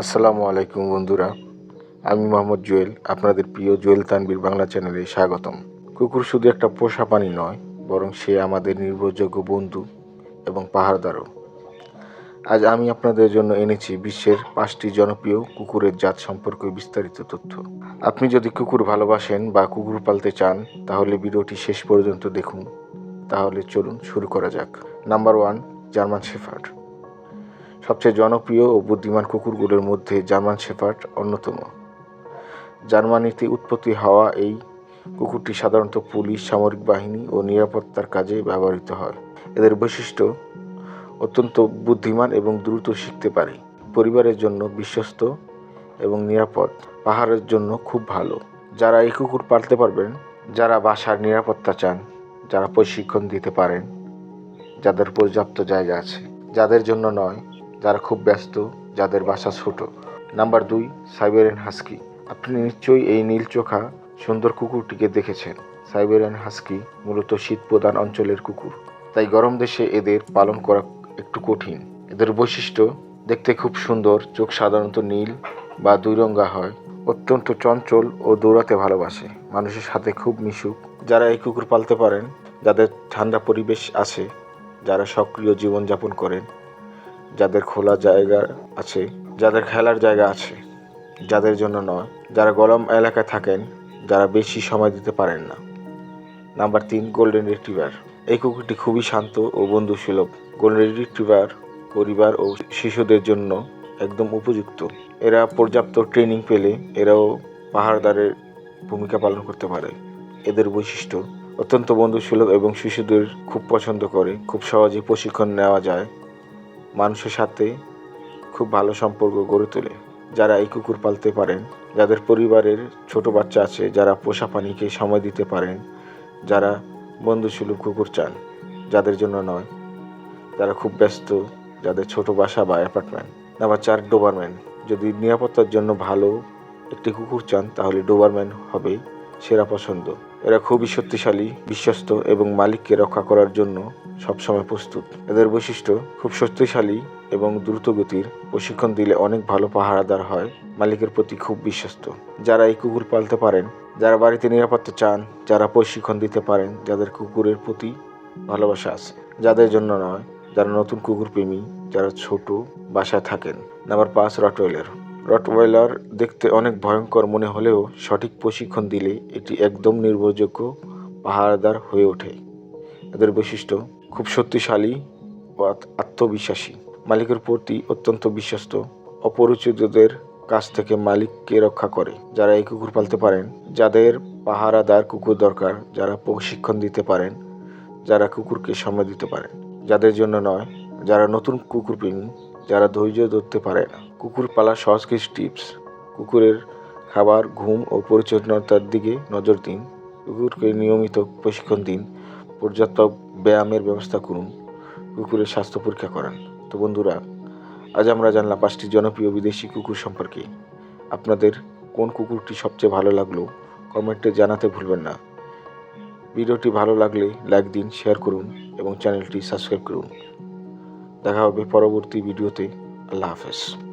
আসসালামু আলাইকুম বন্ধুরা, আমি মোহাম্মদ জুয়েল, আপনাদের প্রিয় জুয়েল তানবীর বাংলা চ্যানেলে স্বাগতম। কুকুর শুধু একটা পোষা প্রাণী নয়, বরং সে আমাদের নির্ভরযোগ্য বন্ধু এবং পাহাড়দারও আজ আমি আপনাদের জন্য এনেছি বিশ্বের পাঁচটি জনপ্রিয় কুকুরের জাত সম্পর্কে বিস্তারিত তথ্য। আপনি যদি কুকুর ভালোবাসেন বা কুকুর পালতে চান, তাহলে ভিডিওটি শেষ পর্যন্ত দেখুন। তাহলে চলুন শুরু করা যাক। Number one, German shepherd. সবচেয়ে জনপ্রিয় ও বুদ্ধিমান কুকুরগুলোর মধ্যে জার্মান শেফার্ড অন্যতম। জার্মানিতে উৎপত্তি হওয়া এই কুকুরটি সাধারণত পুলিশ, সামরিক বাহিনী ও নিরাপত্তার কাজে ব্যবহৃত হয়। এদের বৈশিষ্ট্য অত্যন্ত বুদ্ধিমান এবং দ্রুত শিখতে পারে। পরিবারের জন্য বিশ্বস্ত এবং নিরাপদ, পাহাড়ের জন্য খুব ভালো। যারা এই কুকুর পালতে পারবেন, যারা বাসার নিরাপত্তা চান, যারা প্রশিক্ষণ দিতে পারেন, যাদের পর্যাপ্ত জায়গা আছে, যাদের জন্য নয় যারা খুব ব্যস্ত, যাদের বাসা ছোট। নাম্বার দুই, সাইবেরিয়ান হাস্কি। আপনি নিশ্চয়ই এই নীল চোখা সুন্দর কুকুরটিকে দেখেছেন। সাইবেরিয়ান হাস্কি মূলত শীত প্রধান অঞ্চলের কুকুর। তাই গরম দেশে এদের পালন করা একটু কঠিন। এদের বৈশিষ্ট্য, দেখতে খুব সুন্দর, চোখ সাধারণত নীল বা দুই রঙা হয়, অত্যন্ত চঞ্চল ও দৌড়াতে ভালোবাসে। মানুষের সাথে খুব মিশুক। যারা এই কুকুর পালতে পারেন, যাদের ঠান্ডা পরিবেশ আছে, যারা সক্রিয় জীবনযাপন করেন যাদের খোলা জায়গা আছে, যাদের খেলার জায়গা আছে, যাদের জন্য নয়। যারা গরম এলাকায় থাকেন, যারা বেশি সময় দিতে পারেন না। নাম্বার তিন গোল্ডেন রিট্রিভার এই কুকুরটি খুবই শান্ত ও বন্ধুসুলভ। গোল্ডেন রিট্রিভার পরিবার ও শিশুদের জন্য একদম উপযুক্ত। এরা পর্যাপ্ত ট্রেনিং পেলে এরাও পাহাড়দারের ভূমিকা পালন করতে পারে। এদের বৈশিষ্ট্য, অত্যন্ত বন্ধুসুলভ এবং শিশুদের খুব পছন্দ করে। খুব সহজে প্রশিক্ষণ নেওয়া যায়। মানুষের সাথে খুব ভালো সম্পর্ক গড়ে তোলে। যারা এই কুকুর পালতে পারেন, যাদের পরিবারের ছোট বাচ্চা আছে, যারা পোষা প্রাণীকে সময় দিতে পারেন, যারা বন্ধুসুলভ কুকুর চান, যাদের জন্য নয়, যারা খুব ব্যস্ত, যাদের ছোট বাসা বা অ্যাপার্টমেন্ট। নাম্বার চার, ডোবারম্যান। যদি নিরাপত্তার জন্য ভালো একটি কুকুর চান, তাহলে ডোবারম্যান হবে সেরা পছন্দ। এরা খুবই শক্তিশালী, বিশ্বস্ত এবং মালিককে রক্ষা করার জন্য সবসময় প্রস্তুত। এদের বৈশিষ্ট্য, খুব শক্তিশালী এবং দ্রুতগতির প্রশিক্ষণ দিলে অনেক ভালো পাহারাদার হয়, মালিকের প্রতি খুব বিশ্বস্ত। যারা এই কুকুর পালতে পারেন, যারা বাড়িতে নিরাপত্তা চান, যারা প্রশিক্ষণ দিতে পারেন, যাদের কুকুরের প্রতি ভালোবাসা আছে। যাদের জন্য নয়, যারা নতুন কুকুর প্রেমী যারা ছোট, বাসায় থাকেন। নাম্বার পাঁচ, রটওয়েলার। রটওয়েলার দেখতে অনেক ভয়ঙ্কর মনে হলেও সঠিক প্রশিক্ষণ দিলে এটি একদম নির্ভরযোগ্য পাহারাদার হয়ে ওঠে। এদের বৈশিষ্ট্য, খুব শক্তিশালী ও আত্মবিশ্বাসী। মালিকের প্রতি অত্যন্ত বিশ্বস্ত। অপরিচিতদের কাছ থেকে মালিককে রক্ষা করে। যারা এই কুকুর পালতে পারেন, যাদের পাহারাদার কুকুর দরকার, যারা প্রশিক্ষণ দিতে পারেন, যারা কুকুরকে সময় দিতে পারেন। যাদের জন্য নয়, যারা নতুন কুকুর প্রেমী যারা ধৈর্য ধরতে পারে না। কুকুর পালার সহজ কিছু টিপস কুকুরের খাবার, ঘুম ও পরিচ্ছন্নতার দিকে নজর দিন। কুকুরকে নিয়মিত প্রশিক্ষণ দিন। পর্যাপ্ত ব্যায়ামের ব্যবস্থা করুন। কুকুরের স্বাস্থ্য পরীক্ষা করান। তো বন্ধুরা, আজ আমরা জানলাম পাঁচটি জনপ্রিয় বিদেশি কুকুর সম্পর্কে। আপনাদের কোন কুকুরটি সবচেয়ে ভালো লাগল কমেন্টে জানাতে ভুলবেন না। ভিডিওটি ভালো লাগলে লাইক দিন শেয়ার করুন এবং চ্যানেলটি সাবস্ক্রাইব করুন। দেখা হবে পরবর্তী ভিডিওতে। আল্লাহ হাফেজ।